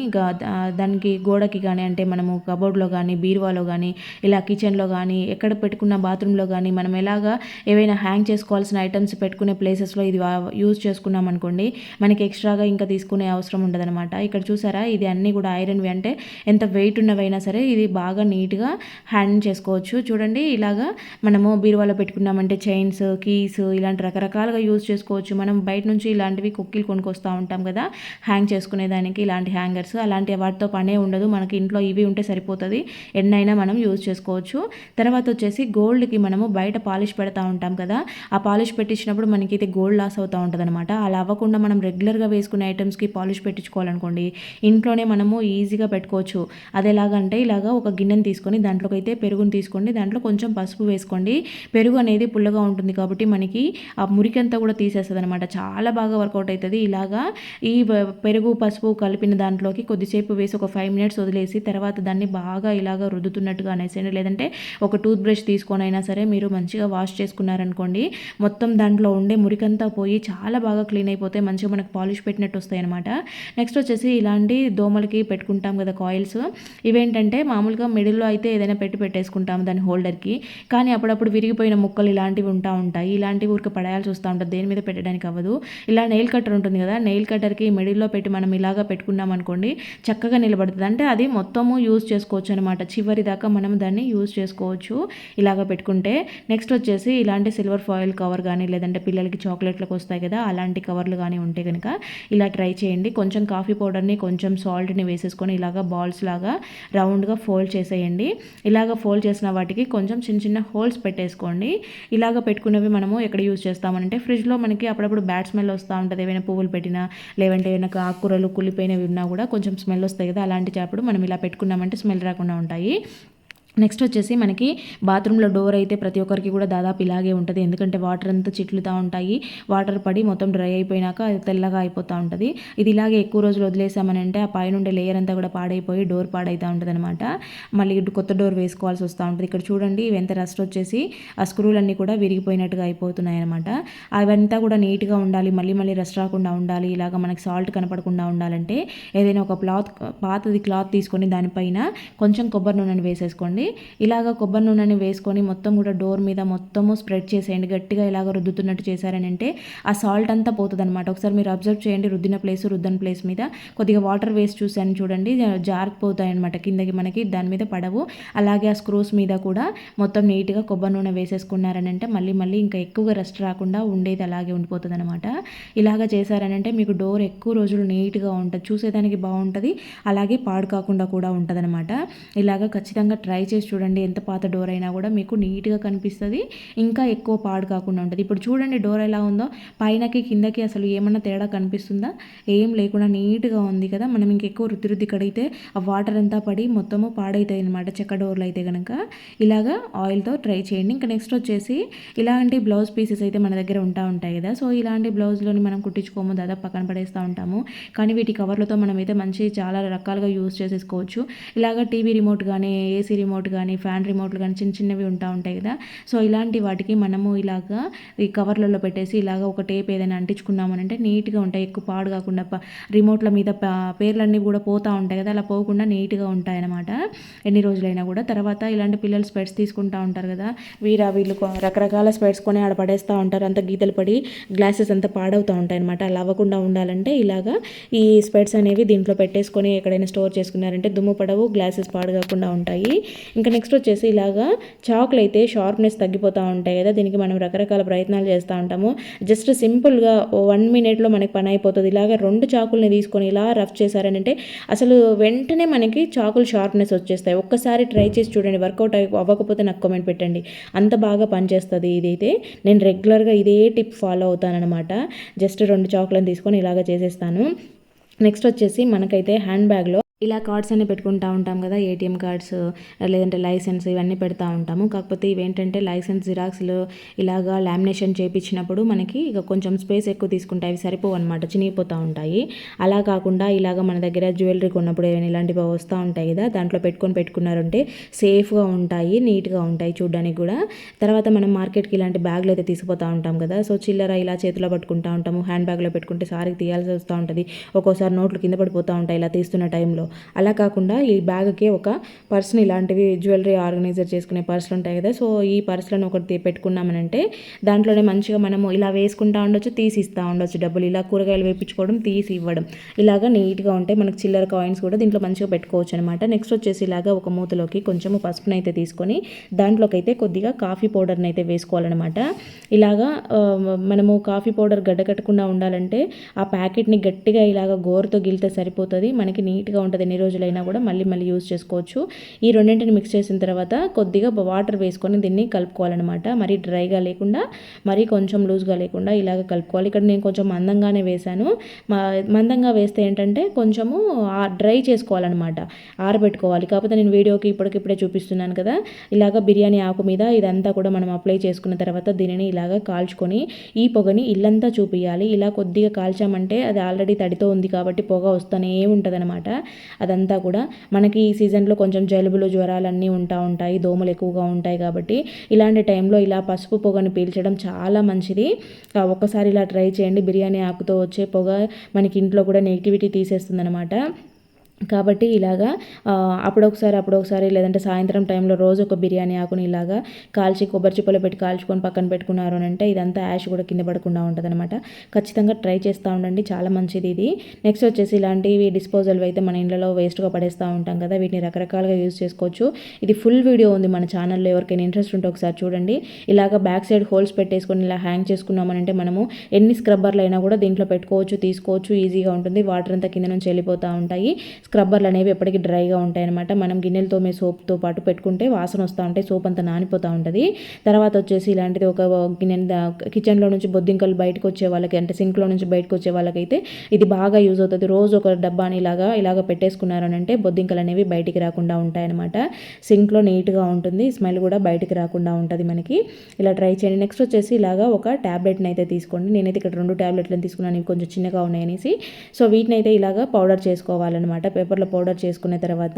దానికి గోడకి కానీ అంటే మనము కబోర్డ్లో కానీ బీరువాలో కానీ ఇలా కిచెన్లో కానీ ఎక్కడ పెట్టుకున్న బాత్రూంలో కానీ మనం ఎలాగా ఏవైనా హ్యాంగ్ చేసుకోవాల్సిన ఐటమ్స్ ఐటమ్స్ పెట్టుకునే ప్లేసెస్లో ఇది యూజ్ చేసుకున్నాం అనుకోండి మనకి ఎక్స్ట్రాగా ఇంకా తీసుకునే అవసరం ఉండదనమాట ఇక్కడ చూసారా ఇది అన్నీ కూడా ఐరన్వి అంటే ఎంత వెయిట్ ఉన్నవైనా సరే ఇది బాగా నీట్గా హ్యాండ్ చేసుకోవచ్చు. చూడండి ఇలాగా మనము బీరువాలో పెట్టుకున్నామంటే చైన్స్ కీస్ ఇలాంటి రకరకాలుగా యూజ్ చేసుకోవచ్చు. మనం బయట నుంచి ఇలాంటివి కుక్కీలు కొనుక్కొస్తూ ఉంటాం కదా హ్యాంగ్ చేసుకునేదానికి ఇలాంటి హ్యాంగర్స్ అలాంటి వాటితో పనే ఉండదు మనకి ఇంట్లో ఇవి ఉంటే సరిపోతుంది ఎన్నైనా మనం యూజ్ చేసుకోవచ్చు. తర్వాత వచ్చేసి గోల్డ్కి మనము బయట పాలిష్ పెడతా ఉంటాం కదా ఆ పాలిష్ పెట్టి తీసినప్పుడు మనకైతే గోల్డ్ లాస్ అవుతూ ఉంటుంది అనమాట అలా అవ్వకుండా మనం రెగ్యులర్గా వేసుకునే ఐటమ్స్కి పాలిష్ పెట్టించుకోవాలనుకోండి ఇంట్లోనే మనము ఈజీగా పెట్టుకోవచ్చు. అది ఎలాగంటే ఇలాగా ఒక గిన్నెని తీసుకొని దాంట్లోకి అయితే పెరుగుని తీసుకోండి. దాంట్లో కొంచెం పసుపు వేసుకోండి. పెరుగు అనేది పుల్లగా ఉంటుంది కాబట్టి మనకి ఆ మురికి అంతా కూడా తీసేస్తుంది అనమాట చాలా బాగా వర్కౌట్ అవుతుంది ఇలాగా ఈ పెరుగు పసుపు కలిపిన దాంట్లోకి కొద్దిసేపు వేసి ఒక ఫైవ్ మినిట్స్ వదిలేసి తర్వాత దాన్ని బాగా ఇలాగా రుద్దుతున్నట్టుగా అనేసేయండి. లేదంటే ఒక టూత్ బ్రష్ తీసుకొని అయినా సరే మీరు మంచిగా వాష్ చేసుకున్నారనుకోండి మొత్తం దాని దాంట్లో ఉండే మురికంతా పోయి చాలా బాగా క్లీన్ అయిపోతే మంచిగా మనకు పాలిష్ పెట్టినట్టు వస్తాయి అనమాట నెక్స్ట్ వచ్చేసి ఇలాంటి దోమలకి పెట్టుకుంటాం కదా కాయిల్స్ ఇవేంటంటే మామూలుగా మిడిల్లో అయితే ఏదైనా పెట్టి పెట్టేసుకుంటాం దాని హోల్డర్కి. కానీ అప్పుడప్పుడు విరిగిపోయిన ముక్కలు ఇలాంటివి ఉంటా ఉంటాయి. ఇలాంటివి ఊరికి పడేయాల్సి వస్తూ ఉంటుంది. దేని మీద పెట్టడానికి అవ్వదు. ఇలా నెయిల్ కట్టర్ ఉంటుంది కదా నెయిల్ కట్టర్కి మిడిల్లో పెట్టి మనం ఇలాగా పెట్టుకున్నాం అనుకోండి చక్కగా నిలబడుతుంది. అంటే అది మొత్తము యూజ్ చేసుకోవచ్చు అనమాట చివరి దాకా మనం దాన్ని యూజ్ చేసుకోవచ్చు ఇలాగ పెట్టుకుంటే. నెక్స్ట్ వచ్చేసి ఇలాంటి సిల్వర్ ఫాయిల్ కవర్ కానీ లేదంటే పిల్లలకి చాక్లెట్లకు వస్తాయి కదా అలాంటి కవర్లు కానీ ఉంటే కనుక ఇలా ట్రై చేయండి. కొంచెం కాఫీ పౌడర్ని కొంచెం సాల్ట్ని వేసేసుకొని ఇలాగ బాల్స్ లాగా రౌండ్గా ఫోల్డ్ చేసేయండి. ఇలాగ ఫోల్డ్ చేసిన వాటికి కొంచెం చిన్న చిన్న హోల్స్ పెట్టేసుకోండి. ఇలాగ పెట్టుకున్నవి మనము ఎక్కడ యూజ్ చేస్తామంటే ఫ్రిడ్జ్లో మనకి అప్పుడప్పుడు బ్యాడ్ స్మెల్ వస్తూ ఉంటుంది. ఏమైనా పువ్వులు పెట్టినా లేదంటే ఏమైనా ఆకుకూరలు కుళ్ళిపోయినవి ఉన్నా కూడా కొంచెం స్మెల్ వస్తాయి కదా అలాంటి చేపడు మనం ఇలా పెట్టుకున్నామంటే స్మెల్ రాకుండా ఉంటాయి. నెక్స్ట్ వచ్చేసి మనకి బాత్రూంలో డోర్ అయితే ప్రతి ఒక్కరికి కూడా దాదాపు ఇలాగే ఉంటుంది. ఎందుకంటే వాటర్ అంతా చిట్లుతూ ఉంటాయి. వాటర్ పడి మొత్తం డ్రై అయిపోయినాక అది తెల్లగా అయిపోతూ ఉంటుంది. ఇది ఇలాగే ఎక్కువ రోజులు వదిలేసామనంటే ఆ పైన ఉండే లేయర్ అంతా కూడా పాడైపోయి డోర్ పాడైతూ ఉంటుంది అనమాట మళ్ళీ కొత్త డోర్ వేసుకోవాల్సి వస్తూ ఉంటుంది. ఇక్కడ చూడండి ఇవంత రస్ట్ వచ్చేసి ఆ స్క్రూలన్నీ కూడా విరిగిపోయినట్టుగా అయిపోతున్నాయి అనమాట అవంతా కూడా నీట్గా ఉండాలి. మళ్ళీ మళ్ళీ రస్ట్ రాకుండా ఉండాలి. ఇలాగ మనకి సాల్ట్ కనపడకుండా ఉండాలంటే ఏదైనా ఒక క్లాత్ పాతది క్లాత్ తీసుకొని దానిపైన కొంచెం కొబ్బరి నూనెని వేసేసుకోండి. ఇలాగ కొబ్బరి నూనెని వేసుకొని మొత్తం కూడా డోర్ మీద మొత్తము స్ప్రెడ్ చేసేయండి. గట్టిగా ఇలాగ రుద్దుతున్నట్టు చేశారని అంటే ఆ సాల్ట్ అంతా పోతుంది అనమాట ఒకసారి మీరు అబ్జర్వ్ చేయండి రుద్దిన ప్లేస్ రుద్దని ప్లేస్ మీద. కొద్దిగా వాటర్ వేస్ట్ చూసాను చూడండి జారిపోతాయి అనమాట కిందకి మనకి దాని మీద పడవు. అలాగే ఆ స్క్రూస్ మీద కూడా మొత్తం నీట్గా కొబ్బరి నూనె వేసేసుకున్నారని అంటే మళ్ళీ మళ్ళీ ఇంకా ఎక్కువగా రెస్ట్ రాకుండా ఉండేది అలాగే ఉండిపోతుంది అనమాట ఇలాగ చేశారని అంటే మీకు డోర్ ఎక్కువ రోజులు నీట్గా ఉంటుంది చూసేదానికి బాగుంటుంది అలాగే పాడు కాకుండా కూడా ఉంటుంది అనమాట ఇలాగ ఖచ్చితంగా ట్రై చేసి చూడండి ఎంత పాత డోర్ అయినా కూడా మీకు నీట్గా కనిపిస్తుంది. ఇంకా ఎక్కువ పాడు కాకుండా ఉంటుంది. ఇప్పుడు చూడండి డోర్ ఎలా ఉందో. పైనకి కిందకి అసలు ఏమన్నా తేడా కనిపిస్తుందా? ఏం లేకుండా నీట్గా ఉంది కదా. మనం ఇంకెక్కువ రుద్ది రుద్ది కడిగితే ఆ వాటర్ అంతా పడి మొత్తము పాడవుతాయి అనమాట చెక్క డోర్లు అయితే కనుక ఇలాగా ఆయిల్తో ట్రై చేయండి. ఇంకా నెక్స్ట్ వచ్చేసి ఇలాంటి బ్లౌజ్ పీసెస్ అయితే మన దగ్గర ఉంటా ఉంటాయి కదా. సో ఇలాంటి బ్లౌజ్లోని మనం కుట్టించుకోము. దాదాపు పక్కన పడేస్తూ ఉంటాము. కానీ వీటి కవర్లతో మనం అయితే మంచి చాలా రకాలుగా యూస్ చేసేసుకోవచ్చు. ఇలాగ టీవీ రిమోట్ కానీ ఏసీ రిమోట్ కానీ ఫ్యాన్ రిమోట్లు కానీ చిన్న చిన్నవి ఉంటా ఉంటాయి కదా. సో ఇలాంటి వాటికి మనము ఇలాగా ఈ కవర్లలో పెట్టేసి ఇలాగ ఒక టేప్ ఏదైనా అంటించుకున్నామనంటే నీట్గా ఉంటాయి. ఎక్కువ పాడు కాకుండా రిమోట్ల మీద పేర్లన్నీ కూడా పోతూ ఉంటాయి కదా. అలా పోకుండా నీట్గా ఉంటాయి అన్నమాట ఎన్ని రోజులైనా కూడా. తర్వాత ఇలాంటి పిల్లలు స్పెట్స్ తీసుకుంటూ ఉంటారు కదా. వీరా వీళ్ళు రకరకాల స్పెట్స్ కొని ఆడ పడేస్తూ ఉంటారు. అంత గీతలు పడి గ్లాసెస్ అంతా పాడవుతూ ఉంటాయి అనమాట అలా అవ్వకుండా ఉండాలంటే ఇలాగా ఈ స్పెట్స్ అనేవి దీంట్లో పెట్టేసుకొని ఎక్కడైనా స్టోర్ చేసుకున్నారంటే దుమ్ము పడవు గ్లాసెస్ పాడు కాకుండా ఉంటాయి. ఇంకా నెక్స్ట్ వచ్చేసి ఇలాగా చాకులు అయితే షార్ప్నెస్ తగ్గిపోతూ ఉంటాయి కదా దీనికి మనం రకరకాల ప్రయత్నాలు చేస్తూ ఉంటాము. జస్ట్ సింపుల్గా వన్ మినిట్లో మనకి పని అయిపోతుంది. ఇలాగ రెండు చాకుల్ని తీసుకొని ఇలా రఫ్ చేశారని అంటే అసలు వెంటనే మనకి చాకులు షార్ప్నెస్ వచ్చేస్తాయి. ఒక్కసారి ట్రై చేసి చూడండి వర్కౌట్ అవ్వకపోతే నాకు కామెంట్ పెట్టండి. అంత బాగా పనిచేస్తుంది ఇదైతే. నేను రెగ్యులర్గా ఇదే టిప్ ఫాలో అవుతానమాట జస్ట్ రెండు చాకులను తీసుకొని ఇలాగ చేసేస్తాను. నెక్స్ట్ వచ్చేసి మనకైతే హ్యాండ్ బ్యాగ్లో ఇలా కార్డ్స్ అన్ని పెట్టుకుంటా ఉంటాం కదా ఏటీఎం కార్డ్స్ లేదంటే లైసెన్స్ ఇవన్నీ పెడతా ఉంటాము. కాకపోతే ఇవేంటంటే లైసెన్స్ జిరాక్స్లు ఇలాగా లామినేషన్ చేయించినప్పుడు మనకి ఇక కొంచెం స్పేస్ ఎక్కువ తీసుకుంటాయి అవి సరిపోవు అనమాట చినిగిపోతూ ఉంటాయి. అలా కాకుండా ఇలాగ మన దగ్గర జ్యువెలరీ కొన్నప్పుడు ఏమైనా ఇలాంటివి వస్తూ ఉంటాయి కదా దాంట్లో పెట్టుకొని పెట్టుకున్నారంటే సేఫ్గా ఉంటాయి నీట్గా ఉంటాయి చూడడానికి కూడా. తర్వాత మనం మార్కెట్కి ఇలాంటి బ్యాగ్లు అయితే తీసుకుపోతూ ఉంటాం కదా సో చిల్లర ఇలా చేతిలో పట్టుకుంటూ ఉంటాము హ్యాండ్ బ్యాగ్లో పెట్టుకుంటే సారికి తీయాల్సి వస్తూ ఉంటుంది. ఒక్కోసారి నోట్లు కింద పడిపోతూ ఉంటాయి ఇలా తీస్తున్న టైంలో. అలా కాకుండా ఈ బ్యాగ్కి ఒక పర్స్ని ఇలాంటివి జ్యువెలరీ ఆర్గనైజర్ చేసుకునే పర్సులు ఉంటాయి కదా. సో ఈ పర్సులను ఒకటి పెట్టుకున్నామనంటే దాంట్లోనే మంచిగా మనము ఇలా వేసుకుంటా ఉండొచ్చు తీసి ఇస్తూ ఉండొచ్చు డబ్బులు. ఇలా కూరగాయలు వేపించుకోవడం తీసి ఇవ్వడం. ఇలాగా నీట్గా ఉంటాయి మనకి చిల్లర కాయిన్స్ కూడా దీంట్లో మంచిగా పెట్టుకోవచ్చు అనమాట నెక్స్ట్ వచ్చేసి ఇలాగా ఒక మూతలోకి కొంచెము పసుపునైతే అయితే తీసుకొని దాంట్లోకి అయితే కొద్దిగా కాఫీ పౌడర్ని అయితే వేసుకోవాలన్నమాట ఇలాగా మనము కాఫీ పౌడర్ గడ్డ కట్టకుండా ఉండాలంటే ఆ ప్యాకెట్ని గట్టిగా ఇలాగ గోరుతో గిలితే సరిపోతుంది. మనకి నీట్గా ఉంటుంది. ఉంటుంది ఎన్ని రోజులైనా కూడా మళ్ళీ మళ్ళీ యూజ్ చేసుకోవచ్చు. ఈ రెండింటిని మిక్స్ చేసిన తర్వాత కొద్దిగా వాటర్ వేసుకొని దీన్ని కలుపుకోవాలన్నమాట. మరీ డ్రైగా లేకుండా మరీ కొంచెం లూజ్గా లేకుండా ఇలాగ కలుపుకోవాలి. ఇక్కడ నేను కొంచెం మందంగానే వేశాను. మందంగా వేస్తే ఏంటంటే కొంచెము డ్రై చేసుకోవాలన్నమాట. ఆరబెట్టుకోవాలి. కాకపోతే నేను వీడియోకి ఇప్పటికిప్పుడే చూపిస్తున్నాను కదా. ఇలాగ బిర్యానీ ఆకు మీద ఇదంతా కూడా మనం అప్లై చేసుకున్న తర్వాత దీనిని ఇలాగ కాల్చుకొని ఈ పొగని ఇల్లంతా చూపించాలి ఇలా కొద్దిగా కాల్చామంటే అది ఆల్రెడీ తడితో ఉంది కాబట్టి పొగ వస్తూనే అనమాట అదంతా కూడా మనకి ఈ సీజన్లో కొంచెం జలుబులు జ్వరాలు అన్నీ ఉంటా ఉంటాయి దోమలు ఎక్కువగా ఉంటాయి కాబట్టి ఇలాంటి టైంలో ఇలా పసుపు పొగను పీల్చడం చాలా మంచిది. ఒక్కసారి ఇలా ట్రై చేయండి. బిర్యానీ ఆకుతో వచ్చే పొగ మనకి ఇంట్లో కూడా నెగిటివిటీ తీసేస్తుంది అనమాట కాబట్టి ఇలాగా అప్పుడొకసారి అప్పుడొకసారి లేదంటే సాయంత్రం టైంలో రోజు ఒక బిర్యానీ ఆకుని ఇలాగా కాల్చి కొబ్బరి చిప్పలో పెట్టి కాల్చుకొని పక్కన పెట్టుకున్నారు అని అంటే ఇదంతా యాష్ కూడా కింద పడకుండా ఉంటుంది అనమాట ఖచ్చితంగా ట్రై చేస్తూ ఉండండి చాలా మంచిది ఇది. నెక్స్ట్ వచ్చేసి ఇలాంటివి డిస్పోజల్ అయితే మన ఇంట్లో వేస్ట్గా పడేస్తూ ఉంటాం కదా వీటిని రకరకాలుగా యూజ్ చేసుకోవచ్చు. ఇది ఫుల్ వీడియో ఉంది మన ఛానల్లో ఎవరికైనా ఇంట్రెస్ట్ ఉంటే ఒకసారి చూడండి. ఇలాగ బ్యాక్ సైడ్ హోల్స్ పెట్టేసుకొని ఇలా హ్యాంగ్ చేసుకున్నామనంటే మనము ఎన్ని స్క్రబ్బర్లు అయినా కూడా దీంట్లో పెట్టుకోవచ్చు తీసుకోవచ్చు ఈజీగా ఉంటుంది. వాటర్ అంతా కింద నుంచి వెళ్ళిపోతూ ఉంటాయి. స్క్రబ్బర్లు అనేవి ఎప్పటికీ డ్రైగా ఉంటాయన్నమాట. మనం గిన్నెలు తోమే సోప్తో పాటు పెట్టుకుంటే వాసన వస్తూ ఉంటాయి సోప్ అంతా నానిపోతూ ఉంటుంది. తర్వాత వచ్చేసి ఇలాంటిది ఒక గిన్నె కిచెన్లో నుంచి బొద్దింకలు బయటకు వచ్చే వాళ్ళకి అంటే సింక్లో నుంచి బయటకు వచ్చే వాళ్ళకైతే ఇది బాగా యూజ్ అవుతుంది. రోజు ఒక డబ్బాని ఇలాగా ఇలాగ పెట్టేసుకున్నారనంటే బొద్దింకలు అనేవి బయటికి రాకుండా ఉంటాయన్నమాట. సింక్లో నీట్గా ఉంటుంది స్మెల్ కూడా బయటికి రాకుండా ఉంటుంది మనకి. ఇలా ట్రై చేయండి. నెక్స్ట్ వచ్చేసి ఇలాగా ఒక ట్యాబ్లెట్ని అయితే తీసుకోండి. నేనైతే ఇక్కడ రెండు ట్యాబ్లెట్లను తీసుకున్నాను. ఇవి కొంచెం చిన్నగా ఉన్నాయనేసి. సో వీటిని అయితే ఇలాగా పౌడర్ చేసుకోవాలన్నమాట. పేపర్లో పౌడర్ చేసుకున్న తర్వాత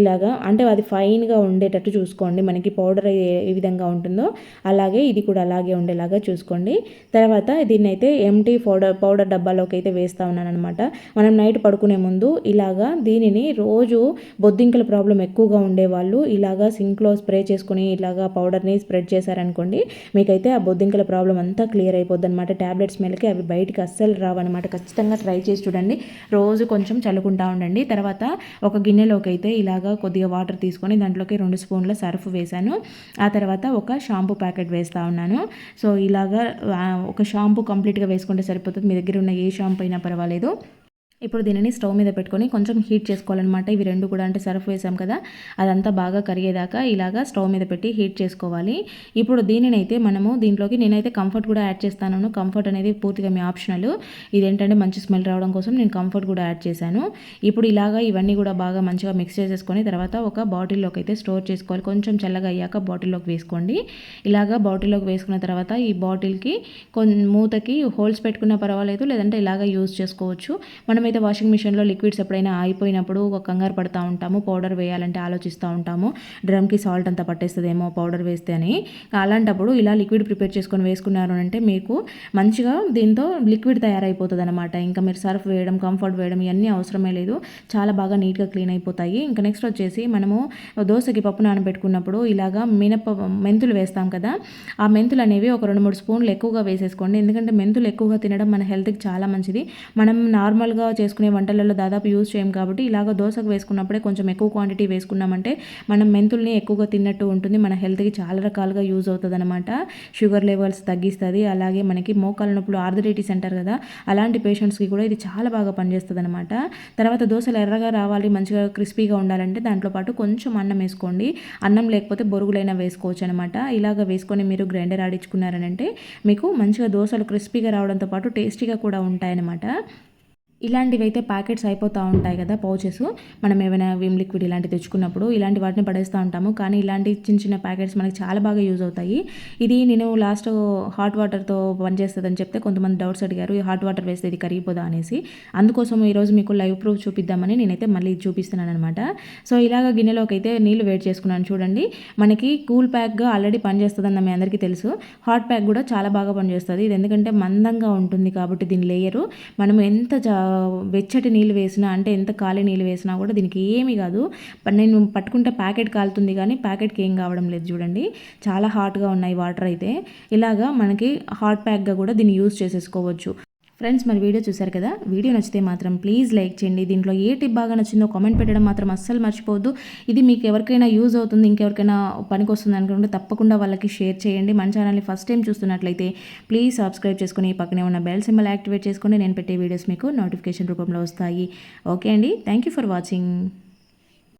ఇలాగా అంటే అది ఫైన్గా ఉండేటట్టు చూసుకోండి. మనకి పౌడర్ ఏ విధంగా ఉంటుందో అలాగే ఇది కూడా అలాగే ఉండేలాగా చూసుకోండి. తర్వాత దీన్ని అయితే ఎంటీ పౌడర్ పౌడర్ డబ్బాలోకి అయితే వేస్తూ ఉన్నాను అనమాట మనం నైట్ పడుకునే ముందు ఇలాగా దీనిని రోజు బొద్దింకల ప్రాబ్లం ఎక్కువగా ఉండేవాళ్ళు ఇలాగా సింక్లో స్ప్రే చేసుకుని ఇలాగా పౌడర్ని స్ప్రెడ్ చేశారనుకోండి మీకైతే ఆ బొద్దింకల ప్రాబ్లం అంతా క్లియర్ అయిపోద్ది అనమాట ట్యాబ్లెట్స్ మేలకి అవి బయటికి అస్సలు రావన్నమాట. ఖచ్చితంగా ట్రై చేసి చూడండి. రోజు కొంచెం చల్లుకుంటా ఉండండి. తర్వాత ఒక గిన్నెలోకి అయితే ఇలాగ కొద్దిగా వాటర్ తీసుకొని దాంట్లోకి రెండు స్పూన్ల సర్ఫ్ వేశాను. ఆ తర్వాత ఒక షాంపూ ప్యాకెట్ వేస్తూ ఉన్నాను. సో ఇలాగా ఒక షాంపూ కంప్లీట్గా వేసుకుంటే సరిపోతుంది. మీ దగ్గర ఉన్న ఏ షాంపూ అయినా పర్వాలేదు. ఇప్పుడు దీనిని స్టవ్ మీద పెట్టుకొని కొంచెం హీట్ చేసుకోవాలన్నమాట. ఇవి రెండు కూడా అంటే సర్ఫ్ వేసాం కదా అదంతా బాగా కరిగేదాకా ఇలాగా స్టవ్ మీద పెట్టి హీట్ చేసుకోవాలి. ఇప్పుడు దీనిని అయితే మనము దీంట్లోకి నేనైతే కంఫర్ట్ కూడా యాడ్ చేస్తాను. కంఫర్ట్ అనేది పూర్తిగా మీ ఆప్షనల్. ఇదేంటంటే మంచి స్మెల్ రావడం కోసం నేను కంఫర్ట్ కూడా యాడ్ చేశాను. ఇప్పుడు ఇలాగా ఇవన్నీ కూడా బాగా మంచిగా మిక్స్ చేసేసుకొని తర్వాత ఒక బాటిల్లోకి అయితే స్టోర్ చేసుకోవాలి. కొంచెం చల్లగా అయ్యాక బాటిల్లోకి వేసుకోండి. ఇలాగా బాటిల్లోకి వేసుకున్న తర్వాత ఈ బాటిల్కి కొన్ని మూతకి హోల్స్ పెట్టుకున్నా పర్వాలేదు లేదంటే ఇలాగ యూజ్ చేసుకోవచ్చు. మనం అయితే వాషింగ్ మిషన్లో లిక్విడ్స్ ఎప్పుడైనా అయిపోయినప్పుడు ఒక కంగారు పడుతూ ఉంటాము పౌడర్ వేయాలంటే ఆలోచిస్తూ ఉంటాము. డ్రమ్కి సాల్ట్ అంతా పట్టేస్తుందేమో పౌడర్ వేస్తే అని అలాంటప్పుడు ఇలా లిక్విడ్ ప్రిపేర్ చేసుకొని వేసుకున్నారు అంటే మీకు మంచిగా దీంతో లిక్విడ్ తయారైపోతుంది అనమాట ఇంకా మీరు సర్ఫ్ వేయడం కంఫర్ట్ వేయడం ఇవన్నీ అవసరమే లేదు. చాలా బాగా నీట్గా క్లీన్ అయిపోతాయి. ఇంకా నెక్స్ట్ వచ్చేసి మనము దోశకి పప్పు నానబెట్టుకున్నప్పుడు ఇలాగా మినప మెంతులు వేస్తాం కదా ఆ మెంతులు అనేవి ఒక రెండు మూడు స్పూన్లు ఎక్కువగా వేసేసుకోండి. ఎందుకంటే మెంతులు ఎక్కువగా తినడం మన హెల్త్కి చాలా మంచిది. మనం నార్మల్గా చేసుకునే వంటలలో దాదాపు యూజ్ చేయం కాబట్టి ఇలాగ దోశకు వేసుకున్నప్పుడే కొంచెం ఎక్కువ క్వాంటిటీ వేసుకున్నామంటే మనం మెంతుల్ని ఎక్కువగా తిన్నట్టు ఉంటుంది. మన హెల్త్కి చాలా రకాలుగా యూజ్ అవుతుంది అనమాట షుగర్ లెవెల్స్ తగ్గిస్తుంది. అలాగే మనకి మోకాల నొప్పులు ఆర్థరైటిస్ అంటారు కదా అలాంటి పేషెంట్స్కి కూడా ఇది చాలా బాగా పనిచేస్తుంది అనమాట తర్వాత దోశలు ఎర్రగా రావాలి మంచిగా క్రిస్పీగా ఉండాలంటే దాంట్లో పాటు కొంచెం అన్నం వేసుకోండి. అన్నం లేకపోతే బొరుగులైనా వేసుకోవచ్చు అనమాట ఇలాగ వేసుకొని మీరు గ్రైండర్ ఆడించుకున్నారనంటే మీకు మంచిగా దోశలు క్రిస్పీగా రావడంతో పాటు టేస్టీగా కూడా ఉంటాయన్నమాట. ఇలాంటివి అయితే ప్యాకెట్స్ అయిపోతూ ఉంటాయి కదా పౌచెస్. మనం ఏమైనా విమ్ లిక్విడ్ ఇలాంటివి తెచ్చుకున్నప్పుడు ఇలాంటి వాటిని పడేస్తూ ఉంటాము. కానీ ఇలాంటి చిన్న చిన్న ప్యాకెట్స్ మనకి చాలా బాగా యూజ్ అవుతాయి. ఇది నేను లాస్ట్ హాట్ వాటర్తో పనిచేస్తుందని చెప్తే కొంతమంది డౌట్స్ అడిగారు. ఈ హాట్ వాటర్ వేస్తే ఇది కరిగిపోదా అనేసి. అందుకోసం ఈరోజు మీకు లైవ్ ప్రూఫ్ చూపిద్దామని నేనైతే మళ్ళీ చూపిస్తున్నాను అనమాట సో ఇలాగ గిన్నెలోకి అయితే నీళ్ళు వేడి చేసుకున్నాను చూడండి. మనకి కూల్ ప్యాక్గా ఆల్రెడీ పనిచేస్తుందని మీ అందరికీ తెలుసు. హాట్ ప్యాక్ కూడా చాలా బాగా పనిచేస్తుంది. ఇది ఎందుకంటే మందంగా ఉంటుంది కాబట్టి దీని లేయరు. మనం ఎంత వెచ్చటి నీళ్ళు వేసినా అంటే ఎంత ఖాళీ నీళ్ళు వేసినా కూడా దీనికి ఏమీ కాదు. నేను పట్టుకుంటే ప్యాకెట్ కాలుతుంది కానీ ప్యాకెట్కి ఏం కావడం లేదు చూడండి. చాలా హాట్గా ఉన్నాయి వాటర్ అయితే. ఇలాగా మనకి హాట్ ప్యాక్గా కూడా దీన్ని యూజ్ చేసేసుకోవచ్చు. ఫ్రెండ్స్ మరి వీడియో చూశారు కదా? వీడియో నచ్చితే మాత్రం ప్లీజ్ లైక్ చేయండి. దీంట్లో ఏ టిప్ బాగా నచ్చిందో కామెంట్ పెట్టడం మాత్రం అస్సలు మర్చిపోవద్దు. ఇది మీకు ఎవరికైనా యూజ్ అవుతుంది ఇంకెవరికైనా పనికి వస్తుంది అనుకుంటే తప్పకుండా వాళ్ళకి షేర్ చేయండి. మన ఛానల్ని ఫస్ట్ టైం చూస్తున్నట్లయితే ప్లీజ్ సబ్స్క్రైబ్ చేసుకుని పక్కనే ఉన్న బెల్ సింబల్ యాక్టివేట్ చేసుకుని నేను పెట్టే వీడియోస్ మీకు నోటిఫికేషన్ రూపంలో వస్తాయి. ఓకే అండి? Thank you for watching